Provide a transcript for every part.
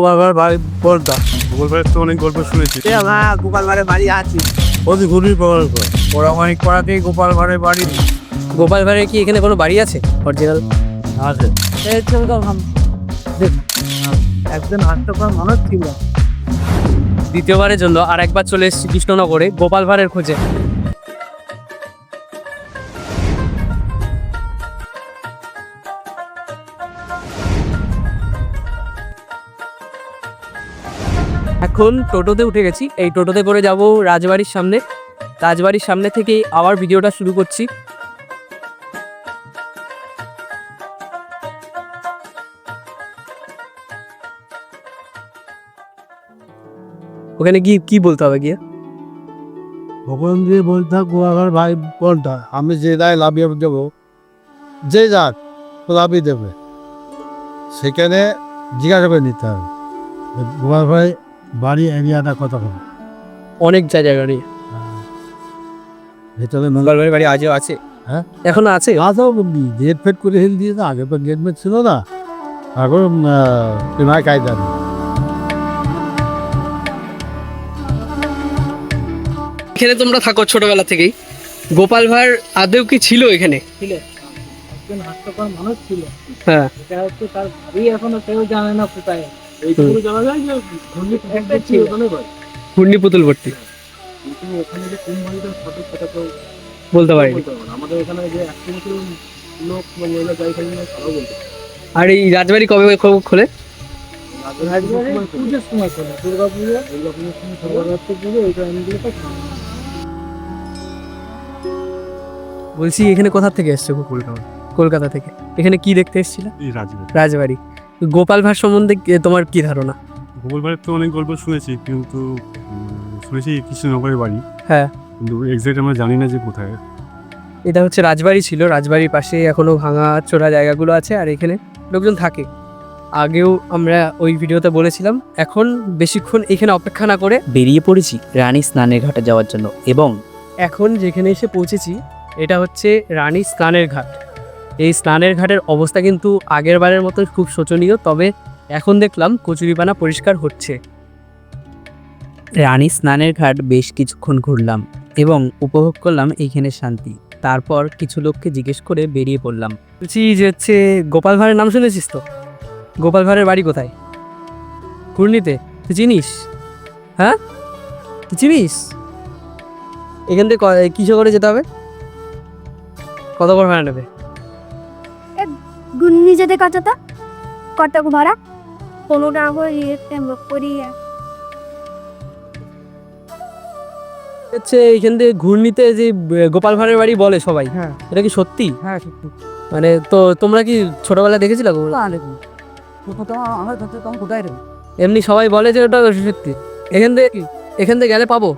গোপালবার বাড়ি পর্দা। গোপালবাড়ির তো অনেক গল্প শুনেছি। হ্যাঁ গোপালবাড়ে বাড়ি আছে। অতি ঘুরির প্রকল্প। ওরা অনেক পাড়াতেই গোপালবাড়ির বাড়ি। গোপাল ভাড়ে কি এখানে কোনো বাড়ি আছে? অরিজিনাল আছে। একজন হাস্যকর মানুষ ছিল দ্বিতীয়বারের জন্য আর একবার চলে এসেছি কৃষ্ণনগরে গোপাল ভাড়ের খোঁজে। এখন টোটোতে উঠে গেছি। এই টোটোতে করে যাব রাজবাড়ির সামনে। রাজবাড়ির সামনে থেকেই আবার ভিডিওটা শুরু করছি। ওখানে গিয়ে কি বলতে হবে গিয়ে? ভগবান দিয়ে বলতে গোয়াঘর ভাই পর্দা আমি যে দায় লাভিয়ে দেবো, যে যাক তো লাভিয়ে দেবে। সেখানে জিজ্ঞাসা করে নিতে হবে। গোয়াল ভাই বাড়ি এরিয়াটা কত অনেক জায়গা গাড়ি। ভেতরে মঙ্গলবারের বাড়ি আজও আছে। হ্যাঁ? এখনও আছে? গাছও গেট ফেট করে হেল দিয়েছে আগে তো গেট মেট ছিল না। এখন বিমায় কায়দা নেই এখানে তোমরা থাকো ছোটবেলা থেকেই। গোপাল ভাঁড় আদেও কি ছিল এখানে? ছিল। একজন হাস্যকর মানুষ ছিল। হ্যাঁ। এটা হচ্ছে তার বাড়ি এখনও কেউ জানে না কোথায়। এইটুকু জানা যায় যে ঘূর্ণি একটা ওখানে বাড়ি ঘূর্ণি পুতুল ভর্তি কিন্তু ওখানে যে কোন বাড়িটা সঠিক সেটা তো বলতে পারিনি। বলতে পারব না। আমাদের এখানে যে একশো বছর লোক বা মহিলা যাই থাকি তারাও বলতে আর এই রাজবাড়ি কবে কবে খোলে? পুজোর সময় চলে দুর্গা পুজো দুর্গা পুজোর সময় সর্বরাত্রি পুজো এই টাইমগুলো তো বলছি এখানে কোথা থেকে এসছো কলকাতা কলকাতা থেকে। এখানে কি দেখতে এসেছিল? রাজবাড়ি। রাজবাড়ি। গোপাল ভাঁড় সম্বন্ধে তোমার কি ধারণা? গোপালবাড়ির তো অনেক গল্প শুনেছি কিন্তু শুনেছি কৃষ্ণনগরের বাড়ি। হ্যাঁ। কিন্তু এক্সাক্ট আমরা জানি না যে কোথায়। এটা হচ্ছে রাজবাড়ি ছিল রাজবাড়ির পাশে এখনও ভাঙা চোরা জায়গাগুলো আছে আর এখানে লোকজন থাকে। আগেও আমরা ওই ভিডিওতে বলেছিলাম এখন বেশিক্ষণ এখানে অপেক্ষা না করে বেরিয়ে পড়েছি রানী স্নানের ঘাটে যাওয়ার জন্য এবং এখন যেখানে এসে পৌঁছেছি এটা হচ্ছে রানী স্নানের ঘাট। এই স্নানের ঘাটের অবস্থা কিন্তু আগের বারের মতো খুব শোচনীয়, তবে এখন দেখলাম কচুরিপানা পরিষ্কার হচ্ছে। রানী স্নানের ঘাট বেশ কিছুক্ষণ ঘুরলাম এবং উপভোগ করলাম এইখানে শান্তি। তারপর কিছু লোককে জিজ্ঞেস করে বেরিয়ে পড়লাম। বলছি যে হচ্ছে গোপাল ভাঁড়ের নাম শুনেছিস তো? গোপাল ভাঁড়ের বাড়ি কোথায়? ঘূর্ণিতে। তুই চিনিস? হ্যাঁ? তুই চিনিস? এখান থেকে কিসে করে যেতে হবে? কত করে ভাড়া নেবে? গুন্নি যেতে কতটা কত ভাড়া পনেরো টাকা করে দিয়েছে করি হচ্ছে এইখান থেকে ঘূর্ণিতে যে গোপাল ভাঁড়ের বাড়ি বলে সবাই হ্যাঁ। এটা কি সত্যি? হ্যাঁ সত্যি। মানে তো তোমরা কি ছোটবেলায় দেখেছিলে গো? আমার তখন কোথায় রে? এমনি সবাই বলে যে ওটা সত্যি। এখান থেকে এখান থেকে গেলে পাবো?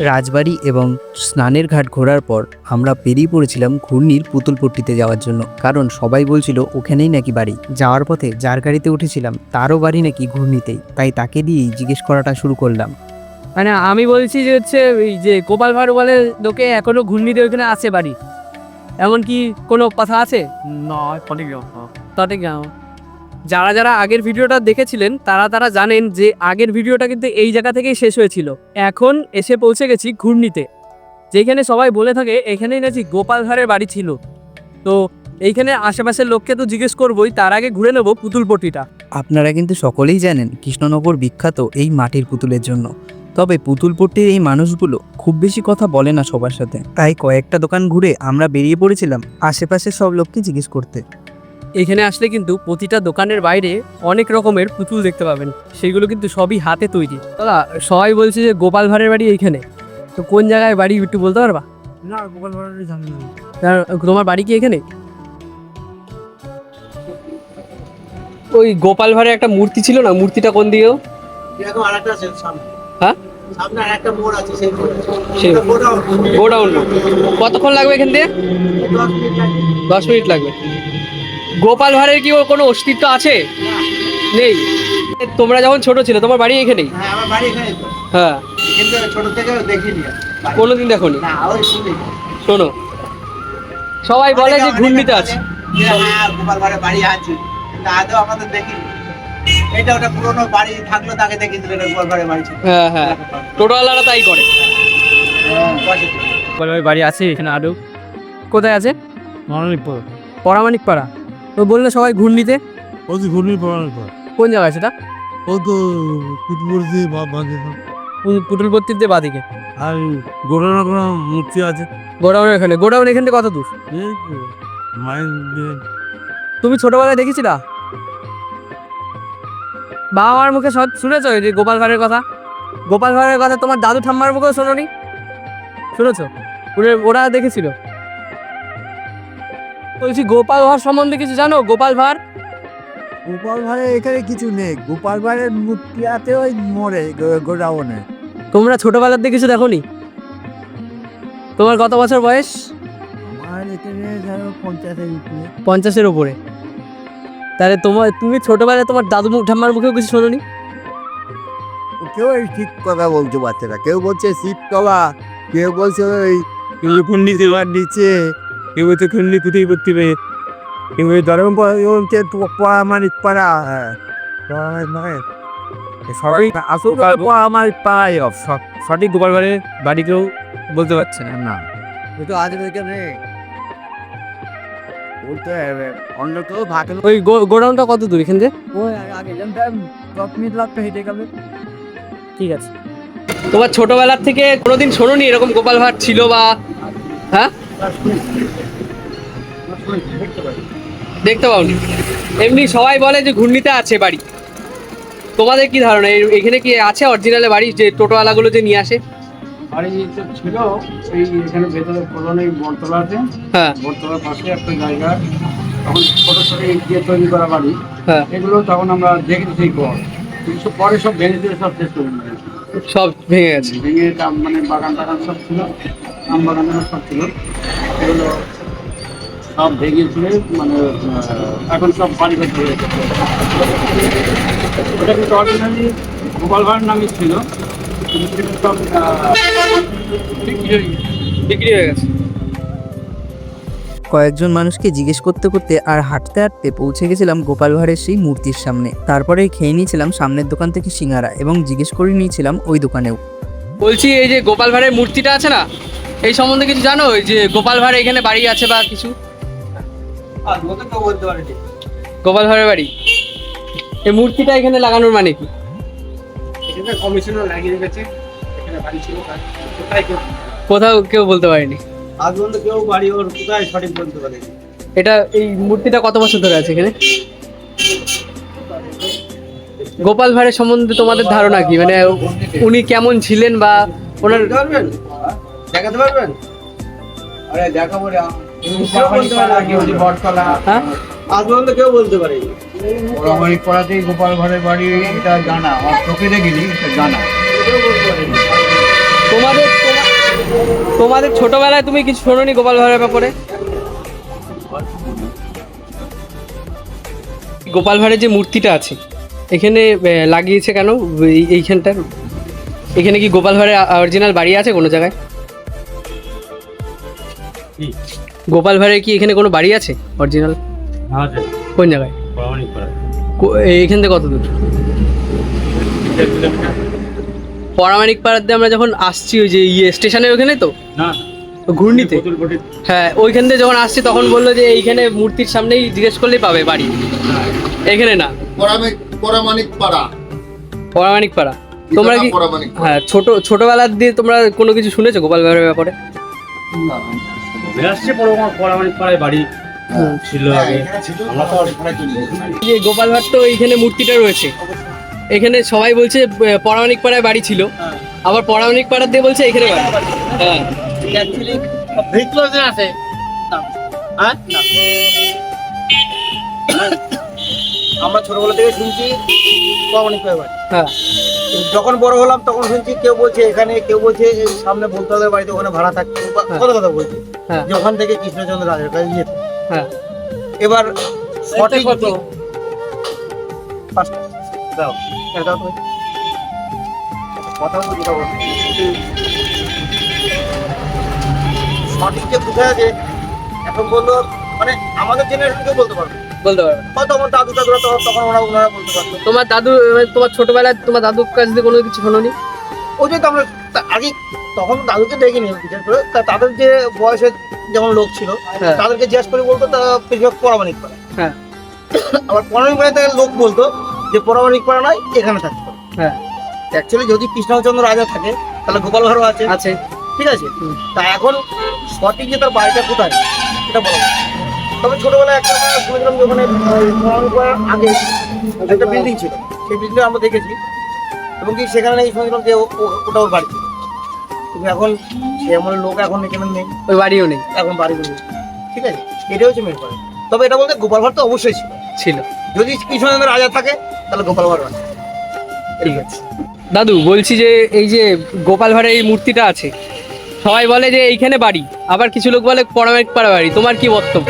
রাজবাড়ি এবং স্নানের ঘাট ঘোরার পর আমরা বেরিয়ে পড়েছিলাম ঘূর্ণির পুতুলপট্টিতে যাওয়ার জন্য। কারণ সবাই বলছিল ওখানেই নাকি বাড়ি। যাওয়ার পথে যার গাড়িতে উঠেছিলাম তারও বাড়ি নাকি ঘূর্ণিতেই। তাই তাকে দিয়েই জিজ্ঞেস করাটা শুরু করলাম। মানে আমি বলছি যে হচ্ছে এই যে গোপাল ভাঁড় বলে লোকে এখনও ঘূর্ণিতে ওইখানে আছে বাড়ি। এমন কি কোনো কথা আছে? না অনেক সঠিক জানো যারা যারা আগের ভিডিওটা দেখেছিলেন, তারা তারা জানেন যে আগের ভিডিওটা কিন্তু এই জায়গা থেকেই শেষ হয়েছিল। এখন এসে পৌঁছে গেছি ঘূর্ণিতে। যেখানে সবাই বলে থাকে, এখানেই নাকি গোপাল ভাঁড়ের বাড়ি ছিল। তো এইখানে আশেপাশের লোককে তো জিজ্ঞেস করবোই, তার আগে ঘুরে নেব পুতুলপট্টিটা আপনারা কিন্তু সকলেই জানেন কৃষ্ণনগর বিখ্যাত এই মাটির পুতুলের জন্য। তবে পুতুলপট্টির এই মানুষগুলো খুব বেশি কথা বলে না সবার সাথে। তাই কয়েকটা দোকান ঘুরে আমরা বেরিয়ে পড়েছিলাম আশেপাশের সব লোককে জিজ্ঞেস করতে। এখানে আসলে কিন্তু প্রতিটা দোকানের বাইরে অনেক রকমের পুতুল দেখতে পাবেন। সেগুলো কিন্তু সবই হাতে তৈরি। দাদা সবাই বলছে যে গোপাল ভাঁড়ের বাড়ি এইখানে। তো কোন জায়গায় বাড়ি একটু বলতে পারবা? না গোপালবাড়ি জানি না তোমার বাড়ি কি এখানে? ওই গোপাল ভাঁড়ের একটা মূর্তি ছিল না? মূর্তিটা কোন দিকেও এরকম আরেকটা আছে সামনে। হ্যাঁ? সামনে আরেকটা মোড় আছে সেই মোড়। সেই গোডাউন। কতক্ষণ লাগবে এখান থেকে দশ মিনিট লাগবে। গোপাল ভাঁড়ের কি ওর কোনো অস্তিত্ব আছে? নেই। তোমরা যখন ছোট ছিল তোমার বাড়ি এখানেই? হ্যাঁ হ্যাঁ। কিন্তু ছোট থেকে দেখিনি কোনোদিন দেখোনি? না ওই শোনো। সবাই বলে যে ঘূর্ণিতে আছে। হ্যাঁ গোপাল বাড়ি আছে। আদৌ আমাদের দেখিনি। এটা ওটা পুরোনো বাড়ি থাকল তাকে দেখি দিল এটা গোয়াল বাড়ি হ্যাঁ হ্যাঁ। টোটোওয়ালারা তাই করে। পয়সা বাড়ি আছে এখানে আদৌ। কোথায় আছে? পরামানিক পাড়া তো বললে সবাই ঘূর্ণিতে? ওই যে ঘূর্ণি মানিকপুর কোন জায়গায় সেটা? ও তো কুটপুর দিয়ে বাঁধে। পু- পুতুলপট্টিতে বাদিকে আর গোড়া না কোনো মূর্তি আছে? গোডাউন এখানে। গোডাউন এখান থেকে কত দূর? মায়ের তুমি ছোটবেলায় দেখেছিলা? বাবা মার মুখে সব শুনেছো এই যে গোপাল ভাঁড়ের কথা? গোপাল ভাঁড়ের কথা তোমার দাদু ঠাম্মার মুখেও শোনোনি? শুনেছো? ওরা দেখেছিল। বলছি গোপাল ভাঁড় সম্বন্ধে কিছু জানো? গোপাল ভাঁড়? গোপাল ভাড়ে এখানে কিছু নেই। গোপাল ভাড়ের মূর্তি আছে ওই মোড়ে গো- গোডাউনে। তোমরা ছোটবেলার দিকে কিছু দেখোনি? তোমার কত বছর বয়স? আমার এখানে ধরো পঞ্চাশের উপরে। পঞ্চাশের উপরে। তাহলে তোমার তুমি ছোটবেলায় তোমার দাদু মুখ ঠাম্মার মুখেও কিছু শোনোনি? কেউ এই ঠিক কথা বলতে বাচ্চারা। কেউ বলছে শীততলা কেউ বলছে ওই কুন্ডি দেওয়ার নিচে কেউ বলছে কুন্ডি কুটি করতে হবে কেউ ওই ধরম বলছে পরামানিক পাড়া হ্যাঁ পরামানিক নয় সবাই আসল পরামানিক পাড়াই সব সঠিক গোপাল ভাঁড়ের বাড়ি কেউ বলতে পারছে না না তুই তো আজ এখানে বলতে হবে অন্য কেউ ভাগে ওই গো- গোডাউনটা কত দূর এখান থেকে ওই আগে দশ মিনিট লাগতো হেঁটে গেলে ঠিক আছে তোমার ছোটবেলার থেকে কোনোদিন শোনোনি এরকম গোপাল ভাঁড় ছিল বা হ্যাঁ দেখতে পাওনি এমনি সবাই বলে যে ঘূর্ণিতে আছে বাড়ি। তোমাদের কি ধারণা? এখানে কি আছে অরিজিনালে বাড়ি যে টোটোওয়ালাগুলো যে নিয়ে আসে? বাড়ি তো ছিল এই এখানে ভেতরে বটতলা আছে। হ্যাঁ। বটতলার পাশে একটা জায়গা। তখন ছোট ছোট ইট দিয়ে তৈরি করা বাড়ি। হ্যাঁ। এগুলো তখন আমরা দেখেছি সেই পর। কিন্তু পরে সব ভেঙে দিয়ে সব শেষ করে দিয়েছে সব ভেঙে গেছে। ভেঙে আম মানে বাগান টাগান সব ছিল আম বাগান টাগান সব ছিল। এগুলো সব ভেঙে চুড়ে মানে এখন সব বাড়ি ঘর হয়ে গেছে। ওটা কিন্তু অরিজিনালি গোপাল ভাঁড় নামই ছিল কিন্তু সেটা সব বিক্রি হয়ে গেছে। কয়েকজন মানুষকে জিজ্ঞেস করতে করতে আর হাঁটতে হাঁটতে পৌঁছে গেছিলাম গোপাল ভাঁড়ের সেই মূর্তির সামনে। তারপরে খেয়ে নিয়েছিলাম সামনের দোকান থেকে সিঙ্গারা এবং জিজ্ঞেস করে নিয়েছিলাম ওই দোকানেও। বলছি এই যে গোপাল ভাঁড়ের মূর্তিটা আছে না? এই সম্বন্ধে কিছু জানো? ওই যে গোপাল ভাঁড় এখানে বাড়ি আছে বা কিছু। গোপাল ভাঁড়ের বাড়ি। এই মূর্তিটা এখানে লাগানোর মানে কি? কমিশনার লাগিয়ে রেখেছে। কোথাও কেউ বলতে পারেনি। আজ পর্যন্ত কেউ বাড়ি ওর কোথায় সঠিক বলতে পারেনি। এটা এই মূর্তিটা কত বছর ধরে আছে এখানে? গোপাল ভাঁড়ের সম্বন্ধে তোমাদের ধারণা কি? মানে উনি কেমন ছিলেন বা ওনার পারবেন? দেখাতে পারবেন? আরে দেখাবো রে পারে হ্যাঁ? আজ পর্যন্ত কেউ বলতে পারেনি। পরামানিক পাড়াতেই গোপাল ভাড়ের বাড়ি এটা জানা। আমার চোখে দেখিনি এটা জানা। তোমাদের তোমা- তোমাদের ছোটবেলায় তুমি কিছু শোনোনি গোপাল ভাঁড়ের ব্যাপারে? গোপাল ভাঁড়ের যে মূর্তিটা আছে এখানে লাগিয়েছে কেন? এই- এইখানটা এখানে কি গোপাল ভাঁড়ের অরিজিনাল বাড়ি আছে কোনো জায়গায়? গোপাল ভাঁড়ের কি এখানে কোনো বাড়ি আছে অরিজিনাল কোন জায়গায়? এইখান থেকে কত দূর? পরামানিক পাড়ার দিয়ে আমরা যখন আসছি ওই যে ইয়ে স্টেশনের ওখানে তো? না। ঘূর্ণিতে? হ্যাঁ ওইখান থেকে যখন আসছি তখন বলল যে এইখানে মূর্তির সামনেই জিজ্ঞেস করলেই পাবে বাড়ি। এখানে না। পরামানিক পাড়া। পরামানিক পাড়া। তোমরা কি হ্যাঁ ছোট ছোটবেলার দিয়ে তোমরা কোনো কিছু শুনেছো গোপাল ভাঁড়ের ব্যাপারে? আসছে পরামানিক পাড়ায় বাড়ি। ছিল আগে। আমরা তো এখানে চলে গেছি। যে গোপাল ভাঁড় তো এইখানে মূর্তিটা রয়েছে। এখানে সবাই বলছে পরামানিক পাড়ায় বাড়ি ছিল। আবার পরামানিক দিয়ে বলছে এখানে বাড়ি। হ্যাঁ। আছে। হ্যাঁ? আমরা ছোটবেলা থেকে শুনছি পরামানিক পাড়ায় বাড়ি। হ্যাঁ। যখন বড় হলাম তখন শুনছি কেউ বলছে এখানে কেউ বলছে সামনে বলতলার বাড়িতে ওখানে ভাড়া থাকতো কত কথা বলছে। হ্যাঁ। যে ওখান থেকে কৃষ্ণচন্দ্র রাজের কাছে যেত। হ্যাঁ। এবার সঠিক পাঁচটা। দাও এটা দাও তুমি কথা বলছি কথা বলছি সঠিক যে কোথায় আছে এখন বলল মানে আমাদের জেনারেশন কেউ বলতে পারবে। বলতে পারবে হয়তো আমার দাদু দাদুরা তো তখন ওরা ওনারা বলতে পারতো। তোমার দাদু তোমার ছোটবেলায় তোমার দাদুর কাছ থেকে কোনো কিছু শোনোনি? ওই যে তো আমরা আগে তখন দাদুকে দেখিনি বিশেষ করে। তা তাদের যে বয়সের যেমন লোক ছিল হ্যাঁ। তাদেরকে জিজ্ঞেস করে বলতো তা বেশিরভাগ পরামানিক পাড়া হ্যাঁ। আবার পরামানিক লোক বলতো যে পরামানিক পাড়া নয় এখানে থাকতে হবে হ্যাঁ। অ্যাকচুয়ালি যদি কৃষ্ণচন্দ্র রাজা থাকে তাহলে গোপাল ভাড়ও আছে। আছে। ঠিক আছে? তা এখন সঠিক যে তার বাড়িটা কোথায় সেটা বলা। তবে ছোটবেলায় একটা শুনেছিলাম যে ওখানে আগে একটা বিল্ডিং ছিল। সেই বিল্ডিং আমরা দেখেছি। এবং কি সেখানে নাকি শুনেছিলাম যে ওটা ওর বাড়ি। কিন্তু এখন এমন লোক এখন এখানে নেই। ওই বাড়িও নেই। এখন বাড়িও নেই। ঠিক আছে? এটাই হচ্ছে মেন তবে এটা বলতে গোপাল ভাড় তো অবশ্যই ছিল। ছিল। যদি কৃষ্ণচন্দ্র রাজা থাকে তাহলে গোপাল ভাড় দাদু, বলছি যে এই যে গোপাল ভাড়ের এই মূর্তিটা আছে, সবাই বলে যে এইখানে বাড়ি, আবার কিছু লোক বলে পরামেক পাড়া বাড়ি তোমার কি বক্তব্য?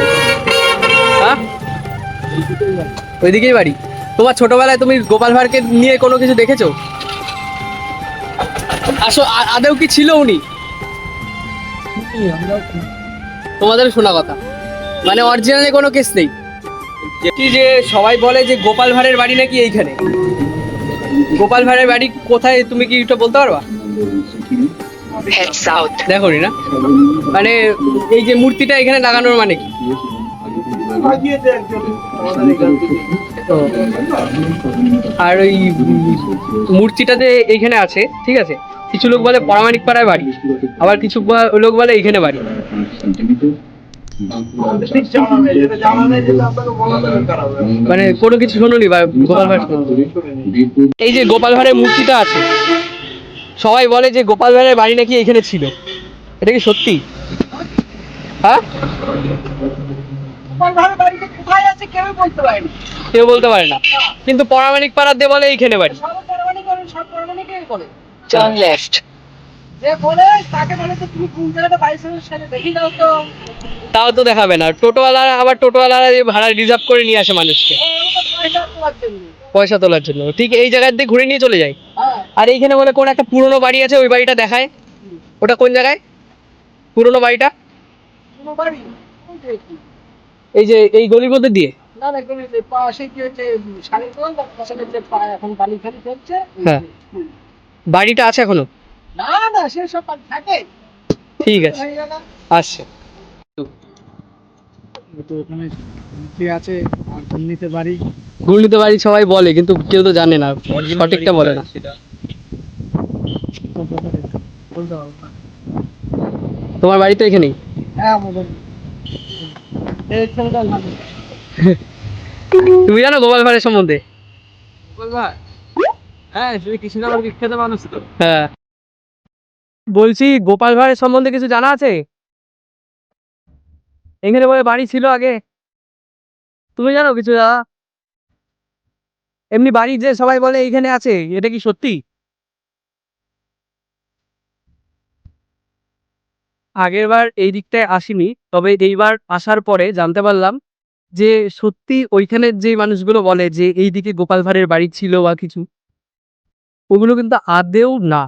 হ্যাঁ? ওইদিকেই বাড়ি। তোমার ছোটবেলায় তুমি গোপাল ভাঁড়কে নিয়ে কোনো কিছু দেখেছ? আসো আদেও কি ছিল উনি? তোমাদের শোনা কথা। মানে অরিজিনালি কোনো কেস নেই। কি যে সবাই বলে যে গোপাল ভাঁড়ের বাড়ি নাকি এইখানে? গোপাল ভাঁড়ের বাড়ি কোথায় তুমি কি একটু বলতে পারবা? দেখো নি মানে এই যে মূর্তিটা এখানে লাগানোর মানে কি? আর ওই মূর্তিটা যে এইখানে আছে ঠিক আছে? কিছু লোক বলে পরামানিক পাড়ায় বাড়ি আবার কিছু লোক বলে এইখানে বাড়ি। মানে কোনো কিছু শোনোনি বা গোপাল ভাঁড় এই যে গোপাল ভাঁড়ের মূর্তিটা আছে সবাই বলে যে গোপাল ভাঁড়ের বাড়ি নাকি এখানে ছিল। এটা কি সত্যি? হ্যাঁ? কেউ বলতে পারে না। কিন্তু পরামানিক পাড়ার বলে. তাও তো দেখাবে না। টোটোওয়ালারা আবার টোটোওয়ালারা ভাড়া রিজার্ভ করে নিয়ে আসে মানুষকে। পয়সা তোলার জন্য। ঠিক এই জায়গার দিয়ে ঘুরে নিয়ে চলে যায় আর এইখানে বলে কোন একটা পুরনো বাড়ি আছে ওই বাড়িটা দেখায়। ওটা কোন জায়গায়? পুরনো বাড়িটা? এই যে এই গলির মধ্যে দিয়ে হ্যাঁ। বাড়িটা আছে এখনও? ঠিক আছে। আসছে। ঘূর্ণিতে বাড়ি সবাই বলে কিন্তু কেউ তো জানে না সঠিকটা বলে না। তোমার বাড়ি তো এখানেই? তুমি জানো গোপাল ভাড়ের সম্বন্ধে? হ্যাঁ শুধু কৃষ্ণনগর বিখ্যাত মানুষ তো। হ্যাঁ। বলছি, গোপাল ভাঁড়ের সম্বন্ধে কিছু জানা আছে? এখানে বলে বাড়ি ছিল আগে। তুমি জানো কিছু, দাদা? এমনি বাড়ি যে সবাই বলে এইখানে আছে, এটা কি সত্যি? আগের বার এই দিকটায় আসিনি, তবে এইবার আসার পরে জানতে পারলাম যে সত্যি ওইখানের যে মানুষগুলো বলে যে এই দিকে গোপাল ভাঁড়ের বাড়ি ছিল বা কিছু, ওগুলো কিন্তু আদেও না।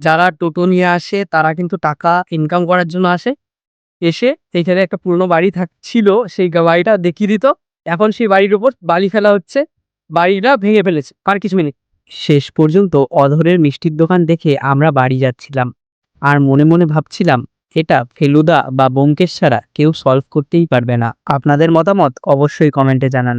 যারা টোটো নিয়ে আসে, তারা কিন্তু টাকা ইনকাম করার জন্য আসে। এসে এইখানে একটা পুরনো বাড়ি থাক, ছিল, সেই বাড়িটা দেখিয়ে দিত। এখন সেই বাড়ির উপর বালি ফেলা হচ্ছে। বাড়িটা ভেঙে ফেলেছে, আর কিছু মিনিট শেষ পর্যন্ত অধরের মিষ্টির দোকান দেখে আমরা বাড়ি যাচ্ছিলাম। আর মনে মনে ভাবছিলাম, এটা ফেলুদা বা ব্যোমকেশ ছাড়া কেউ সলভ করতেই পারবে না। আপনাদের মতামত অবশ্যই কমেন্টে জানান।